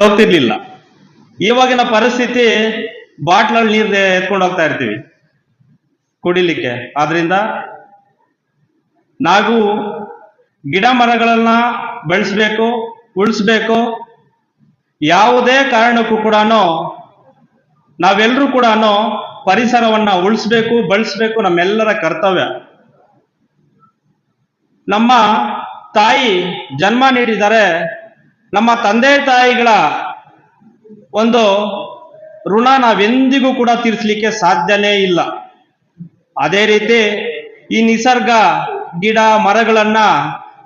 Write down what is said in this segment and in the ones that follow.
ಹೋಗ್ತಿರ್ಲಿಲ್ಲ. ಇವಾಗಿನ ಪರಿಸ್ಥಿತಿ ಬಾಟ್ಲಲ್ಲಿ ನೀರು ಎತ್ಕೊಂಡು ಹೋಗ್ತಾ ಇರ್ತೀವಿ ಕುಡಿಲಿಕ್ಕೆ. ಆದ್ರಿಂದ ನಾವು ಗಿಡ ಮರಗಳನ್ನ ಬೆಳೆಸ್ಬೇಕು, ಉಳಿಸ್ಬೇಕು. ಯಾವುದೇ ಕಾರಣಕ್ಕೂ ಕೂಡ ನಾವೆಲ್ಲರೂ ಕೂಡ ಪರಿಸರವನ್ನ ಉಳಿಸ್ಬೇಕು, ಬಳಸ್ಬೇಕು ನಮ್ಮೆಲ್ಲರ ಕರ್ತವ್ಯ. ನಮ್ಮ ತಾಯಿ ಜನ್ಮ ನೀಡಿದರೆ ನಮ್ಮ ತಂದೆ ತಾಯಿಗಳ ಒಂದು ಋಣ ನಾವೆಂದಿಗೂ ಕೂಡ ತೀರಿಸಲಿಕ್ಕೆ ಸಾಧ್ಯನೇ ಇಲ್ಲ. ಅದೇ ರೀತಿ ಈ ನಿಸರ್ಗ, ಗಿಡ, ಮರಗಳನ್ನ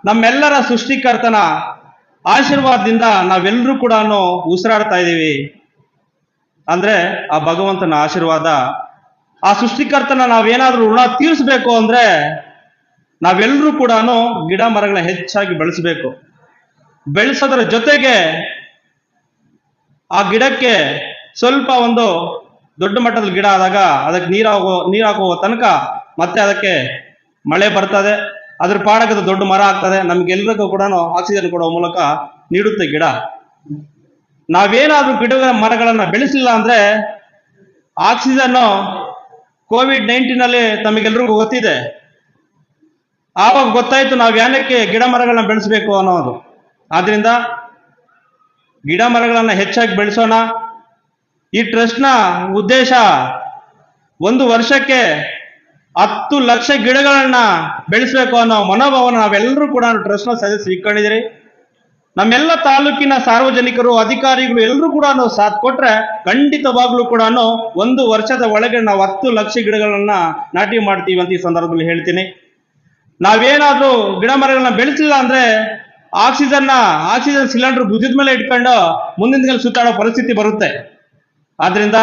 ನಮ್ಮೆಲ್ಲರ ಸೃಷ್ಟಿಕರ್ತನ ಆಶೀರ್ವಾದದಿಂದ ನಾವೆಲ್ಲರೂ ಕೂಡ ಉಸಿರಾಡ್ತಾ ಇದ್ದೀವಿ. ಅಂದ್ರೆ ಆ ಭಗವಂತನ ಆಶೀರ್ವಾದ, ಆ ಸೃಷ್ಟಿಕರ್ತನ ನಾವೇನಾದ್ರೂ ಋಣ ತೀರಿಸ್ಬೇಕು ಅಂದ್ರೆ ನಾವೆಲ್ಲರೂ ಕೂಡ ಗಿಡ ಮರಗಳನ್ನ ಹೆಚ್ಚಾಗಿ ಬೆಳೆಸಬೇಕು. ಬೆಳೆಸೋದ್ರ ಜೊತೆಗೆ ಆ ಗಿಡಕ್ಕೆ ಸ್ವಲ್ಪ ಒಂದು ದೊಡ್ಡ ಮಟ್ಟದ ಗಿಡ ಆದಾಗ ಅದಕ್ಕೆ ನೀರಾಗೋ ನೀರಾಗುವ ತನಕ ಮತ್ತೆ ಅದಕ್ಕೆ ಮಳೆ ಬರ್ತದೆ. ಅದ್ರ ಪಾಡಕದ ದೊಡ್ಡ ಮರ ಆಗ್ತದೆ. ನಮ್ಗೆಲ್ರಿಗೂ ಕೂಡ ಆಕ್ಸಿಜನ್ ಕೊಡುವ ಮೂಲಕ ನೀಡುತ್ತೆ ಗಿಡ. ನಾವೇನಾದ್ರೂ ಗಿಡ ಮರಗಳನ್ನ ಬೆಳೆಸಲಿಲ್ಲ ಅಂದ್ರೆ ಆಕ್ಸಿಜನ್ ಕೋವಿಡ್ ನೈನ್ಟೀನ್ ಅಲ್ಲಿ ತಮಗೆಲ್ರಿಗೂ ಗೊತ್ತಿದೆ. ಆವಾಗ ಗೊತ್ತಾಯ್ತು ನಾವು ಯಾನಕ್ಕೆ ಗಿಡ ಮರಗಳನ್ನ ಬೆಳೆಸಬೇಕು ಅನ್ನೋದು. ಆದ್ರಿಂದ ಗಿಡ ಮರಗಳನ್ನು ಹೆಚ್ಚಾಗಿ ಬೆಳೆಸೋಣ. ಈ ಟ್ರಸ್ಟ್ನ ಉದ್ದೇಶ ಒಂದು ವರ್ಷಕ್ಕೆ ಹತ್ತು ಲಕ್ಷ ಗಿಡಗಳನ್ನ ಬೆಳೆಸಬೇಕು ಅನ್ನೋ ಮನೋಭಾವನ ನಾವೆಲ್ಲರೂ ಕೂಡ ಟ್ರಸ್ಟ್ನ ಸದಸ್ಯ ಇಟ್ಕೊಂಡಿದ್ದೀರಿ ನಮ್ಮೆಲ್ಲ ತಾಲೂಕಿನ ಸಾರ್ವಜನಿಕರು, ಅಧಿಕಾರಿಗಳು ಎಲ್ಲರೂ ಕೂಡ ಸಾಥ್ ಕೊಟ್ರೆ ಖಂಡಿತವಾಗ್ಲೂ ಕೂಡ ಒಂದು ವರ್ಷದ ಒಳಗೆ ನಾವು ಹತ್ತು ಲಕ್ಷ ಗಿಡಗಳನ್ನ ನಾಟಿ ಮಾಡ್ತೀವಿ ಅಂತ ಈ ಸಂದರ್ಭದಲ್ಲಿ ಹೇಳ್ತೀನಿ. ನಾವೇನಾದ್ರೂ ಗಿಡ ಮರಗಳನ್ನ ಬೆಳೆಸಿಲ್ಲ ಅಂದ್ರೆ ಆಕ್ಸಿಜನ್ನ, ಆಕ್ಸಿಜನ್ ಸಿಲಿಂಡರ್ ಭುಜದ ಮೇಲೆ ಇಟ್ಕೊಂಡು ಮುಂದಿನ ದಿನ ಸುತ್ತಾಡೋ ಪರಿಸ್ಥಿತಿ ಬರುತ್ತೆ. ಆದ್ರಿಂದ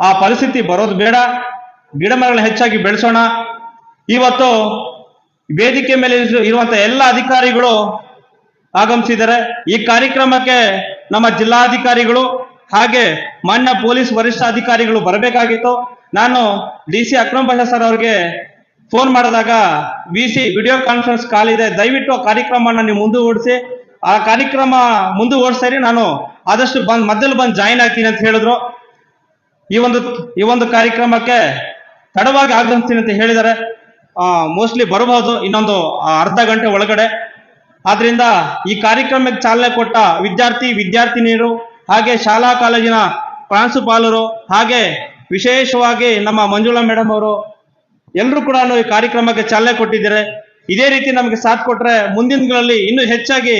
ಆ ಪರಿಸ್ಥಿತಿ ಬರೋದು ಬೇಡ. ಗಿಡ ಮರಗಳನ್ನ ಹೆಚ್ಚಾಗಿ ಬೆಳೆಸೋಣ. ಇವತ್ತು ವೇದಿಕೆ ಮೇಲೆ ಇರುವಂತಹ ಇರುವಂತ ಎಲ್ಲ ಅಧಿಕಾರಿಗಳು ಆಗಮಿಸಿದ್ದಾರೆ. ಈ ಕಾರ್ಯಕ್ರಮಕ್ಕೆ ನಮ್ಮ ಜಿಲ್ಲಾಧಿಕಾರಿಗಳು ಹಾಗೆ ಮಾನ್ಯ ಪೊಲೀಸ್ ವರಿಷ್ಠಾಧಿಕಾರಿಗಳು ಬರಬೇಕಾಗಿತ್ತು. ನಾನು D C Akram Pasha sir ಅವ್ರಿಗೆ ಫೋನ್ ಮಾಡಿದಾಗ V C video conference call ಇದೆ. ದಯವಿಟ್ಟು ಕಾರ್ಯಕ್ರಮನ ನೀವು ಓಡಿಸಿ ಆ ಕಾರ್ಯಕ್ರಮ ಮುಂದುವರಿಸ್ತಾರೆ ನಾನು ಆದಷ್ಟು ಬಂದ್ ಮಧ್ಯದಲ್ಲಿ ಬಂದು ಜಾಯಿನ್ ಆಗ್ತೀನಿ ಅಂತ ಹೇಳಿದ್ರು. ಈ ಒಂದು ಈ ಒಂದು ಕಾರ್ಯಕ್ರಮಕ್ಕೆ ತಡವಾಗಿ ಆಗಮಿಸ್ತೀನಿ ಅಂತ ಹೇಳಿದ್ದಾರೆ. ಮೋಸ್ಟ್ಲಿ ಬರಬಹುದು. ಇನ್ನೊಂದು ಅರ್ಧ ಗಂಟೆ ಒಳಗಡೆ. ಆದ್ರಿಂದ ಈ ಕಾರ್ಯಕ್ರಮಕ್ಕೆ ಚಾಲನೆ ಕೊಟ್ಟ ವಿದ್ಯಾರ್ಥಿ, ವಿದ್ಯಾರ್ಥಿನಿಯರು, ಹಾಗೆ ಶಾಲಾ ಕಾಲೇಜಿನ ಪ್ರಾಂಶುಪಾಲರು, ಹಾಗೆ ವಿಶೇಷವಾಗಿ ನಮ್ಮ ಮಂಜುಳಾ ಮೇಡಮ್ ಅವರು ಎಲ್ಲರೂ ಕೂಡ ಈ ಕಾರ್ಯಕ್ರಮಕ್ಕೆ ಚಾಲನೆ ಕೊಟ್ಟಿದ್ದಾರೆ. ಇದೇ ರೀತಿ ನಮಗೆ ಸಾಥ್ ಕೊಟ್ರೆ ಮುಂದಿನ ದಿನಗಳಲ್ಲಿ ಇನ್ನೂ ಹೆಚ್ಚಾಗಿ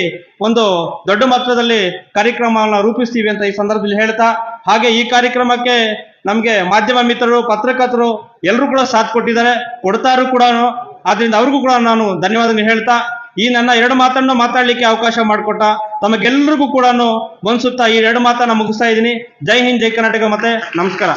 ಒಂದು ದೊಡ್ಡ ಮಟ್ಟದಲ್ಲಿ ಕಾರ್ಯಕ್ರಮವನ್ನು ರೂಪಿಸ್ತೀವಿ ಅಂತ ಈ ಸಂದರ್ಭದಲ್ಲಿ ಹೇಳ್ತಾ, ಹಾಗೆ ಈ ಕಾರ್ಯಕ್ರಮಕ್ಕೆ ನಮಗೆ ಮಾಧ್ಯಮ ಮಿತ್ರರು, ಪತ್ರಕರ್ತರು ಎಲ್ಲರೂ ಕೂಡ ಸಾಥ್ ಕೊಟ್ಟಿದ್ದಾರೆ. ಕೊಡ್ತಾರು ಕೂಡ ಆದ್ರಿಂದ ಅವ್ರಿಗೂ ಕೂಡ ನಾನು ಧನ್ಯವಾದ ಹೇಳ್ತಾ, ಈ ನನ್ನ ಎರಡು ಮಾತನ್ನು ಮಾತಾಡ್ಲಿಕ್ಕೆ ಅವಕಾಶ ಮಾಡಿಕೊಟ್ಟ ತಮಗೆಲ್ಲರಿಗೂ ಕೂಡ ಮನ್ಸುತ್ತಾ ಈ ಎರಡು ಮಾತನ್ನ ಮುಗಿಸ್ತಾ ಇದ್ದೀನಿ. ಜೈ ಹಿಂದ್, ಜೈ ಕರ್ನಾಟಕ ಮತ್ತೆ ನಮಸ್ಕಾರ.